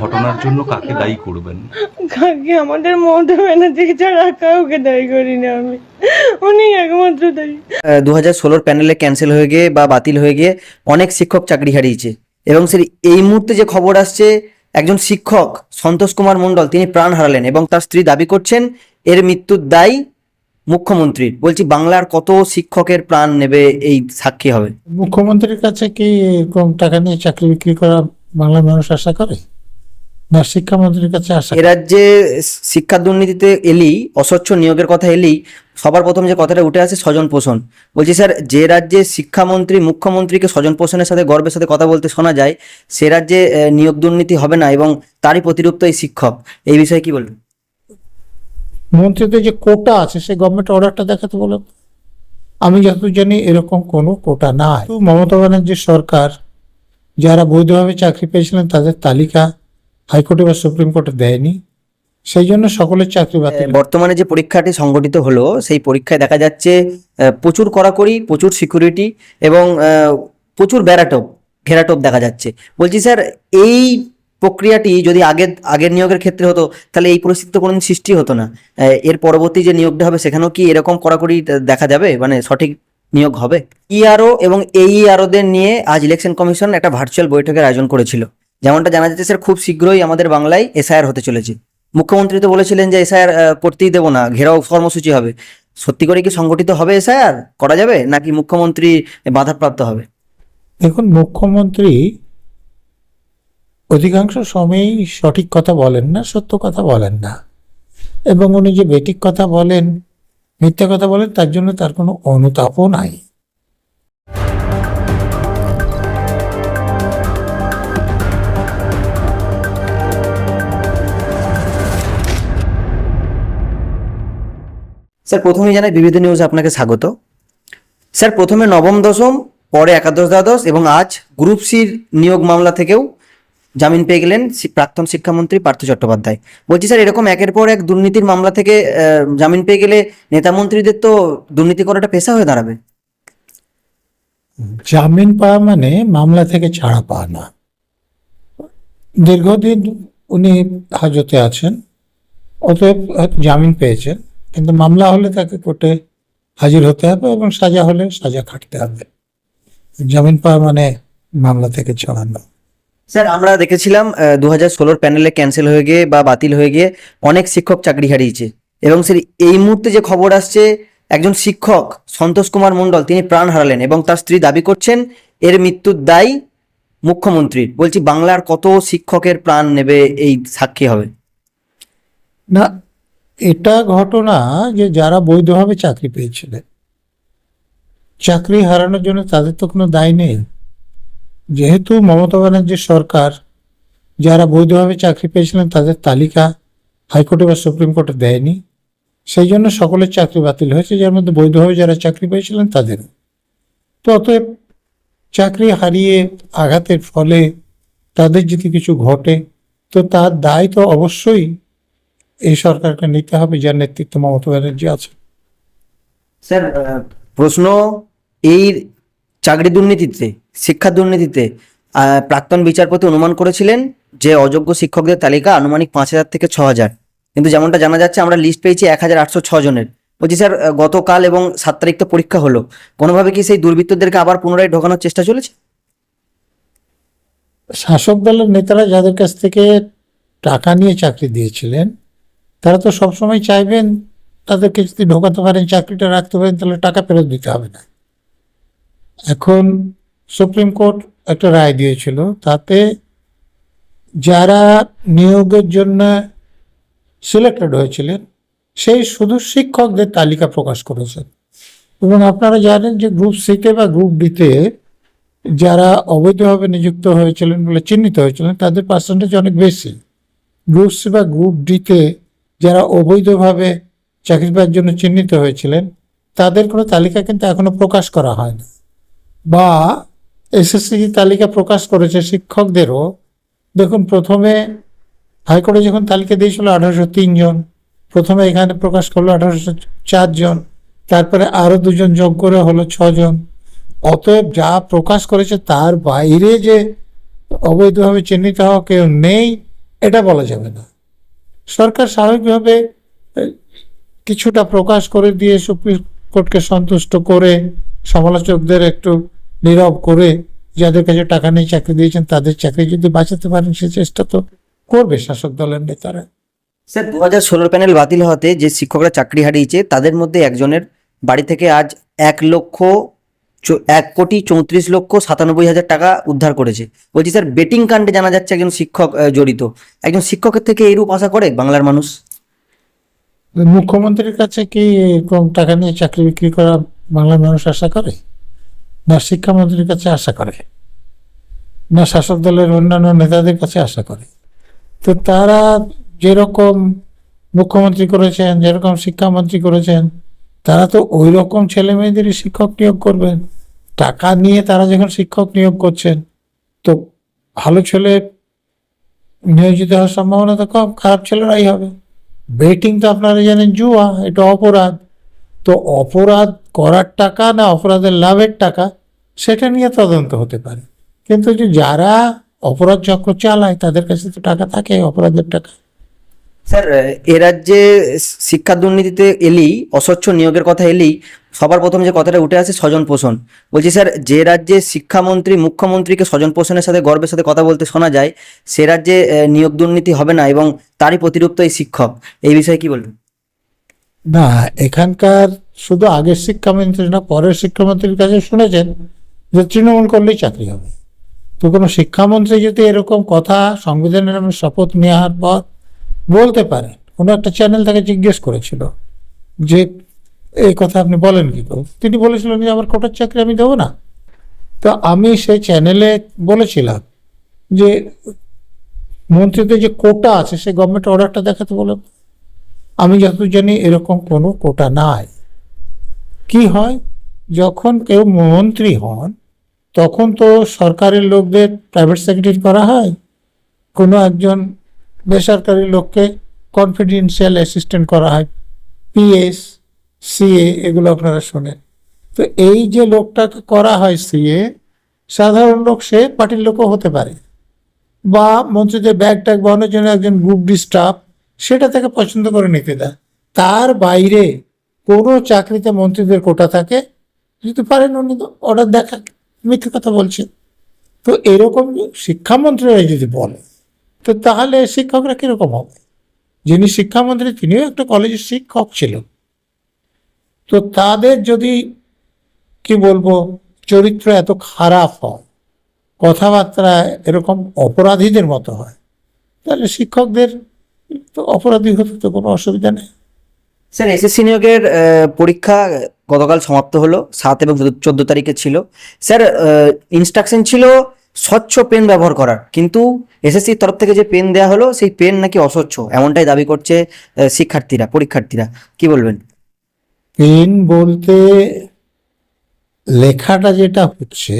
ঘটনার জন্য কাকে দায়ী করবেন? কাকে? আমাদের মমতা ব্যানার্জি ছাড়া কাউকে দায়ী করি না আমি। উনি একমাত্র দায়ী। দু হাজার ষোলোর প্যানেলে ক্যান্সেল হয়ে গিয়ে বা বাতিল হয়ে গিয়ে অনেক শিক্ষক চাকরি হারিয়েছে। এবং সেই এই মুহূর্তে যে খবর আসছে একজন শিক্ষক সন্তোষ কুমার মণ্ডল তিনি প্রাণ হারালেন এবং তার স্ত্রী দাবি করছেন এর মৃত্যুর দায়ী মুখ্যমন্ত্রীর বলছি বাংলার কত শিক্ষকের প্রাণ নেবে এই সাক্ষী হবে? মুখ্যমন্ত্রীর কাছে কি এরকম টাকা নিয়ে চাকরি বিক্রি করা বাংলার মানুষ আশা করে? না শিক্ষামন্ত্রীর কাছে আশা এ রাজ্যে শিক্ষা দুর্নীতিতে এলেই অস্বচ্ছ নিয়োগের কথা এলেই সবার প্রথম যে কথাটা উঠে আসে স্বজন পোষণ। বলছি স্যার যে রাজ্যে শিক্ষামন্ত্রী মুখ্যমন্ত্রীকে স্বজন পোষণের সাথে গর্বের সাথে কথা বলতে শোনা যায় সে রাজ্যে নিয়োগ দুর্নীতি হবে না এবং তারই প্রতিরূপ তো এই শিক্ষক। এই বিষয়ে কি বলবেন? মন্ত্রীদের যে কোটা আছে সেই গভর্নমেন্ট অর্ডারটা দেখাতে বলেন আমি যতদূর জানি এরকম কোনো কোটা নাই। মমতা ব্যানার্জির সরকার যারা বৈধভাবে চাকরি পেয়েছিলেন তাদের তালিকা হাইকোর্টে বা সুপ্রিম কোর্টে দেয়নি। সেই জন্য সকলের চাকরি বাতিল। বর্তমানে যে পরীক্ষাটি সংগঠিত হলো সেই পরীক্ষায় দেখা যাচ্ছে প্রচুর কড়াকড়ি প্রচুর সিকিউরিটি এবং প্রচুর ব্যারাটোপ ঘেরাটোপ দেখা যাচ্ছে। বলছি স্যার এই প্রক্রিয়াটি যদি আগের আগের নিয়োগের ক্ষেত্রে হতো তাহলে এই পরিস্থিতি তো কোনোদিন সৃষ্টি হতো না। এর পরবর্তী যে নিয়োগটা হবে সেখানেও কি এরকম কড়াকড়ি দেখা যাবে? মানে সঠিক নিয়োগ হবে? ইআরও এবং এইআরওদের নিয়ে আজ ইলেকশন কমিশন একটা ভার্চুয়াল বৈঠকের আয়োজন করেছিল। যেমনটা জানা যাচ্ছে, স্যার, খুব শীঘ্রই আমাদের বাংলায় এসআইআর হতে চলেছে। মুখ্যমন্ত্রী তো বলেছিলেন যে এসআইআর করতেই দেবো না, ঘেরাও কর্মসূচি হবে। সত্যি করে কি সংগঠিত হবে এসআইআর? করা যাবে? নাকি মুখ্যমন্ত্রী বাধাপ্রাপ্ত হবে? দেখুন, মুখ্যমন্ত্রী অধিকাংশ সময়ই সঠিক কথা বলেন না, সত্য কথা বলেন না। এবং উনি যে বেটিক কথা বলেন, মিথ্যা কথা বলেন, তার জন্য তার কোনো অনুতাপও নাই। স্যার, প্রথমেই জানাই বিবিধ নিউজ আপনাকে স্বাগত। স্যার, প্রথমে নবম দশম, পরে একাদশ দ্বাদশ এবং আজ গ্রুপ সির নিয়োগ মামলা থেকেও জামিন পেয়ে গেলেন প্রাক্তন শিক্ষামন্ত্রী পার্থ চট্টোপাধ্যায়। বলছি স্যার, এরকম একের পর এক দুর্নীতির মামলা থেকে জামিন পেয়ে গেলে নেতা মন্ত্রীদের তো দুর্নীতি করাটা পেশা হয়ে দাঁড়াবে। জামিন পাওয়া মানে মামলা থেকে ছাড়া পাওয়া না। দীর্ঘদিন উনি হাজতে আছেন, অতএব জামিন পেয়েছেন। কিন্তু মামলা হলে তাকে কোর্টে হাজির হতে হবে এবং সাজা হলে সাজা খাটতে হবে। জামিন পাওয়া মানে মামলা থেকে ছড়ানো স্যার আমরা দেখেছিলাম দু হাজার ষোলোর প্যানেলে ক্যান্সেল হয়ে গিয়ে বা বাতিল হয়ে গিয়ে অনেক শিক্ষক চাকরি হারিয়েছে। এবং স্যার এই মুহূর্তে যে খবর আসছে একজন শিক্ষক সন্তোষ কুমার মণ্ডল তিনি প্রাণ হারালেন এবং তার স্ত্রী দাবি করছেন এর মৃত্যুর দায়ী মুখ্যমন্ত্রীর। বলছি বাংলার কত শিক্ষকের প্রাণ নেবে এই সাক্ষী হবে? না এটা ঘটনা যে যারা বৈধভাবে চাকরি পেয়েছিলেন, চাকরি হারানোর জন্য তাদের তো কোনো দায় নেই। যেহেতু মমতা ব্যানার্জির সরকার, যারা বৈধভাবে চাকরি পেয়েছিলেন তাদের তালিকা হাইকোর্টে বা সুপ্রিম কোর্টে দেয়নি। সেই জন্য সকলের চাকরি বাতিল হয়েছে, যার মধ্যে বৈধভাবে যারা চাকরি পেয়েছিলেন তাদের। তো অতএব চাকরি হারিয়ে আঘাতের ফলে তাদের যদি কিছু ঘটে, তো তার দায় তো অবশ্যই এই সরকারকে নিতে হবে যার নেতৃত্ব মমতা ব্যানার্জি আছে স্যার প্রশ্ন এই চাকরি দুর্নীতিতে শিক্ষা দুর্নীতিতে প্রাক্তন বিচারপতি অনুমান করেছিলেন যে অযোগ্য শিক্ষকদের তালিকা আনুমানিক পাঁচ হাজার থেকে ছ হাজার। কিন্তু যেমনটা জানা যাচ্ছে আমরা লিস্ট পেয়েছি এক হাজার আটশো ছ জনের। বলছি স্যার গতকাল এবং সাত তারিখ তো পরীক্ষা হলো। কোনোভাবে কি সেই দুর্বৃত্তদেরকে আবার পুনরায় ঢোকানোর চেষ্টা চলেছে? শাসক দলের নেতারা যাদের কাছ থেকে টাকা নিয়ে চাকরি দিয়েছিলেন তারা তো সবসময় চাইবেন তাদেরকে যদি ঢোকাতে পারেন, চাকরিটা রাখতে পারেন, তাহলে টাকা ফেরত দিতে হবে না। এখন সুপ্রিম কোর্ট একটা রায় দিয়েছিল, তাতে যারা নিয়োগের জন্য সিলেক্টেড হয়েছিলেন, সেই শুধু শিক্ষকদের তালিকা প্রকাশ করেছেন। এবং আপনারা জানেন যে গ্রুপ সিতে বা গ্রুপ ডিতে যারা অবৈধভাবে নিযুক্ত হয়েছিলেন বলে চিহ্নিত হয়েছিলেন, তাদের পার্সেন্টেজ অনেক বেশি। গ্রুপ সি বা গ্রুপ ডিতে যারা অবৈধভাবে চাকরি পাওয়ার জন্য চিহ্নিত হয়েছিলেন, তাদের কোনো তালিকা কিন্তু এখনও প্রকাশ করা হয়নি। বা এসএসসি তালিকা প্রকাশ করেছে শিক্ষকদেরও, দেখুন প্রথমে হাইকোর্টে যখন তালিকা দিয়েছিল আঠারোশো জন, প্রথমে এখানে প্রকাশ করল আঠারোশো চারজন তারপরে আরও দুজন যোগ করে হলো ছজন অতএব যা প্রকাশ করেছে তার বাইরে যে অবৈধভাবে চিহ্নিত হওয়া কেউ নেই, এটা বলা যাবে না। সরকার স্বাভাবিকভাবে কিছুটা প্রকাশ করে দিয়ে সুপ্রিম কোর্টকে সন্তুষ্ট করে, সমালোচকদের একটু নীরব করে যাদের কাছে টাকা নিয়ে চাকরি দিয়েছেন, তাদের চাকরি যদি বাঁচাতে পারেন, সে চেষ্টা তো করবে শাসক দলের নেতারা। স্যার দু হাজার ষোলোর প্যানেল বাতিল হতে যে শিক্ষকরা চাকরি হারিয়েছে, তাদের মধ্যে একজনের বাড়ি থেকে আজ এক লক্ষ এক কোটি চৌত্রিশ লক্ষ সাতানব্বই হাজার টাকা উদ্ধার করেছে। বলছি স্যার বেটিং কাণ্ডে জানা যাচ্ছে একজন শিক্ষক জড়িত। একজন শিক্ষকের থেকে এরূপ আশা করে বাংলার মানুষ? মুখ্যমন্ত্রীর কাছে কি এরকম টাকা নিয়ে চাকরি বিক্রি করা বাংলার মানুষ আশা করে? না শিক্ষামন্ত্রীর কাছে আশা করে? না শাসক দলের অন্যান্য নেতাদের কাছে আশা করে? তো তারা যেরকম মুখ্যমন্ত্রী করেছেন, যেরকম শিক্ষামন্ত্রী করেছেন তারা তো ওই রকম ছেলে মেয়েদেরই শিক্ষক নিয়োগ করবেন। টাকা নিয়ে তারা যখন শিক্ষক নিয়োগ করছেন, তো ভালো ছেলে নিয়োজিত হওয়ার সম্ভাবনা তো কম, খারাপ ছেলেরাই হবে। বেটিং তো আপনারা জানেন জুয়া, এটা অপরাধ। তো অপরাধ করার টাকা না অপরাধের লাভের টাকা, সেটা নিয়ে তদন্ত হতে পারে। কিন্তু যে যারা অপরাধ চক্র চালায়, তাদের কাছে তো টাকা থাকে, অপরাধের টাকা। স্যার, এ রাজ্যে শিক্ষা দুর্নীতিতে এলেই, অস্বচ্ছ নিয়োগের কথা এলেই সবার প্রথম যে কথাটা উঠে আসে স্বজন পোষণ। বলছি স্যার, যে রাজ্যে শিক্ষামন্ত্রী, মুখ্যমন্ত্রীকে স্বজন পোষণের সাথে গর্বের সাথে কথা বলতে শোনা যায়, সে রাজ্যে নিয়োগ দুর্নীতি হবে না এবং তারই প্রতিরূপ এই শিক্ষক। এই বিষয়ে কি বলবেন? না, এখানকার শুধু আগের শিক্ষামন্ত্রী না, পরের শিক্ষামন্ত্রীর কাছে শুনেছেন যে তৃণমূল করলেই চাকরি হবে। তো কোনো শিক্ষামন্ত্রী যদি এরকম কথা সংবিধানের শপথ নেওয়ার পর বলতে পারেন। কোনো একটা চ্যানেল তাকে জিজ্ঞেস করেছিল যে, এই কথা আপনি বলেন কি করে? তিনি বলেছিলেন যে আমার কোটার চাকরি আমি দেবো না। তো আমি সেই চ্যানেলে বলেছিলাম যে মন্ত্রীদের যে কোটা আছে, সেই গভর্নমেন্ট অর্ডারটা দেখাতে বলে। আমি যতদূর জানি, এরকম কোনো কোটা নাই। কি হয়? যখন কেউ মন্ত্রী হন, তখন তো সরকারের লোকদের প্রাইভেট সেক্রেটারি করা হয়। কোনো একজন বেসরকারি লোককে কনফিডেন্সিয়াল অ্যাসিস্ট্যান্ট করা হয়। পিএস সিএ এগুলো আপনারা শোনেন। তো এই যে লোকটাকে করা হয় সিএ সাধারণ লোক সে পার্টির লোকও হতে পারে। বা মন্ত্রীদের ব্যাগ ট্যাগ বহনের জন্য একজন গ্রুপ ডি স্টাফ সেটা থেকে পছন্দ করে নিতে দেয়। তার বাইরে কোনো চাকরিতে মন্ত্রীদের কোটা থাকে। যদি পারেন উনি অর্ডার দেখা মিথ্যে কথা বলছেন। তো এরকম শিক্ষামন্ত্রীরা যদি বলে তো তাহলে শিক্ষকরা কীরকম হবে? যিনি শিক্ষামন্ত্রী, তিনিও একটা কলেজের শিক্ষক ছিলেন তো তাদের যদি, কি বলব, চরিত্র এত খারাপ হয়, কথাবার্তা এরকম অপরাধীদের মতো হয়, তাহলে শিক্ষকদের তো অপরাধী হতে তো কোনো অসুবিধা নেই। স্যার, এসএসসি নিয়োগের পরীক্ষা গতকাল সমাপ্ত হলো, সাত এবং চোদ্দ তারিখে ছিল। স্যার ইনস্ট্রাকশন ছিল স্বচ্ছ পেন ব্যবহার করার। কিন্তু এসএসসির তরফ থেকে যে পেন দেওয়া হলো, সেই পেন নাকি অস্বচ্ছ। এমনটাই দাবি করছে শিক্ষার্থীরা, পরীক্ষার্থীরা। কি বলবেন? পেন বলতে লেখাটা যেটা হচ্ছে,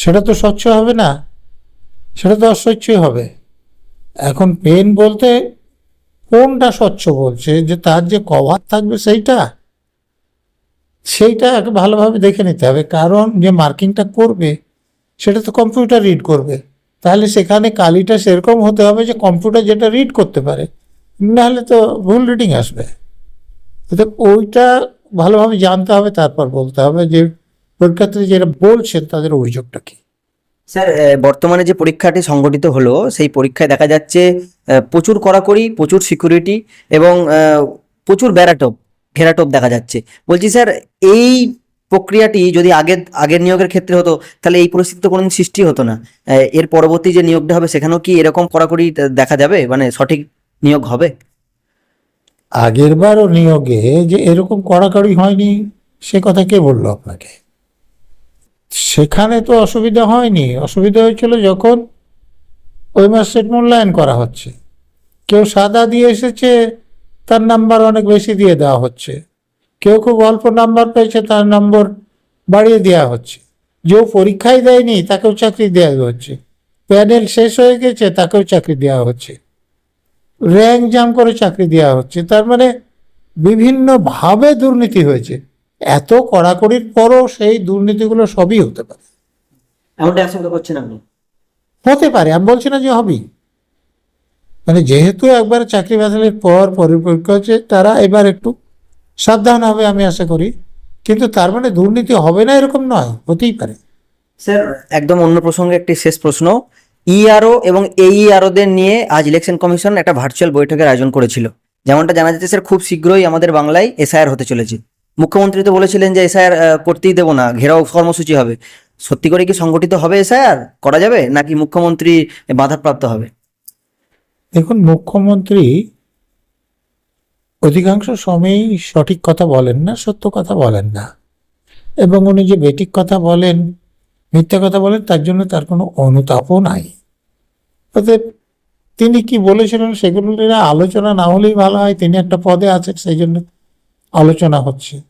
সেটা তো স্বচ্ছ হবে না। সেটা তো অস্বচ্ছই হবে। এখন পেন বলতে কোনটা স্বচ্ছ বলছে? যে তার যে কভার থাকবে সেইটা? সেইটা ভালোভাবে দেখে নিতে হবে। কারণ যে মার্কিংটা করবে সেটা তো কম্পিউটার রিড করবে। তাহলে সেখানে কালিটা সেরকম হতে হবে যে কম্পিউটার যেটা রিড করতে পারে। নাহলে তো ভুল রিডিং আসবে। তো ওইটা ভালোভাবে জানতে হবে, তারপর বলতে হবে যে পরীক্ষার্থী যেটা বলছেন তাদের অভিযোগটা কি। স্যার বর্তমানে যে পরীক্ষাটি সংগঠিত হলো, সেই পরীক্ষায় দেখা যাচ্ছে প্রচুর কড়াকড়ি, প্রচুর সিকিউরিটি এবং প্রচুর ব্যারাটোপ, ঘেরাটোপ দেখা যাচ্ছে। বলছি স্যার, এই প্রক্রিয়াটি যদি আগের আগের নিয়োগের ক্ষেত্রে হতো, তাহলে এই পরিস্থিতি তো কোনোদিন সৃষ্টি হতো না। এর পরবর্তী যে নিয়োগটা হবে, সেখানেও কি এরকম কড়াকড়ি দেখা যাবে? মানে সঠিক নিয়োগ হবে? আগের বারও নিয়োগে যে এরকম কড়াকড়ি হয়নি, সে কথা কে বলল আপনাকে? সেখানে তো অসুবিধা হয়নি। অসুবিধা হয়েছিল যখন ওই মাসের মূল্যায়ন করা হচ্ছে। কেউ সাদা দিয়ে এসেছে, তার নাম্বার অনেক বেশি দিয়ে দেওয়া হচ্ছে। কেউ খুব অল্প নাম্বার পেয়েছে তার নম্বর বাড়িয়ে দেওয়া হচ্ছে। যে পরীক্ষাই দেয়নি তাকেও চাকরি দেওয়া হচ্ছে। প্যানেল শেষ হয়ে গেছে তাকেও চাকরি দেওয়া হচ্ছে। র্যাঙ্ক জাম করে চাকরি দেওয়া হচ্ছে। তার মানে বিভিন্নভাবে দুর্নীতি হয়েছে। এত কড়াকড়ির পরও সেই দুর্নীতিগুলো সবই হতে পারে। এমনটা আশঙ্কা করছেন আপনি? হতে পারে আমি বলছি না যে হবেই। মানে যেহেতু একবার চাকরি বাতিলের পর পরিপক্ষ হচ্ছে তারা এবার একটু সাবধান হবে আমি আশা করি। কিন্তু তার মানে দুর্নীতি হবে না এরকম নয় হতেই পারে। স্যার একদম অন্য প্রসঙ্গে একটি শেষ প্রশ্ন। ইআরও এবং এইআরওদের নিয়ে আজ ইলেকশন কমিশন একটা ভার্চুয়াল বৈঠকের আয়োজন করেছিল। যেমনটা জানা যাচ্ছে স্যার খুব শীঘ্রই আমাদের বাংলায় এসআইআর হতে চলেছে। মুখ্যমন্ত্রী তো বলেছিলেন যে এসআইআর করতেই দেবো না ঘেরাও কর্মসূচি হবে। সত্যি করে কি সংগঠিত হবে এসআইআর করা যাবে? নাকি মুখ্যমন্ত্রী বাধাপ্রাপ্ত হবে? দেখুন মুখ্যমন্ত্রী অধিকাংশ সময়ই সঠিক কথা বলেন না, সত্য কথা বলেন না। এবং উনি যে বেটিক কথা বলেন, মিথ্যা কথা বলেন, তার জন্য তার কোনো অনুতাপও নাই। অতএব তিনি কি বলেছিলেন সেগুলো আলোচনা না হলেই ভালো হয়, তিনি একটা পদে আছেন, সেই জন্য আলোচনা হচ্ছে।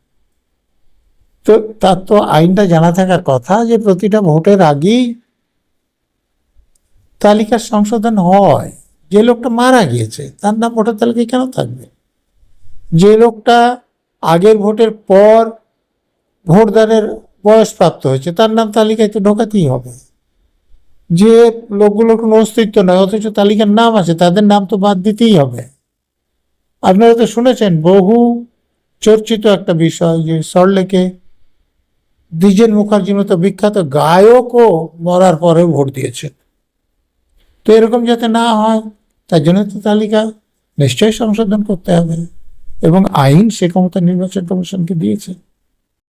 তো তার তো আইনটা জানা থাকার কথা যে প্রতিটা ভোটের আগেই তালিকার সংশোধন হয়। যে লোকটা মারা গিয়েছে, তার নাম ভোটার তালিকায় কেন থাকবে? যে লোকটা আগের ভোটের পর ভোটদানের বয়স প্রাপ্ত হয়েছে, তার নাম তালিকায় তো ঢোকাতেই হবে। যে লোকগুলোর কোনো অস্তিত্ব নয়, অথচ তালিকার নাম আছে, তাদের নাম তো বাদ দিতেই হবে। আপনারা তো শুনেছেন, বহু চর্চিত একটা বিষয় যে সল্টলেকে দ্বিজেন মুখার্জির মতো বিখ্যাত গায়কও মরার পরেও ভোট দিয়েছে তো এরকম যাতে না হয়, তার জন্য তো তালিকা নিশ্চয়ই সংশোধন করতে হবে। এবং আইন সে ক্ষমতা নির্বাচন কমিশনকে দিয়েছে।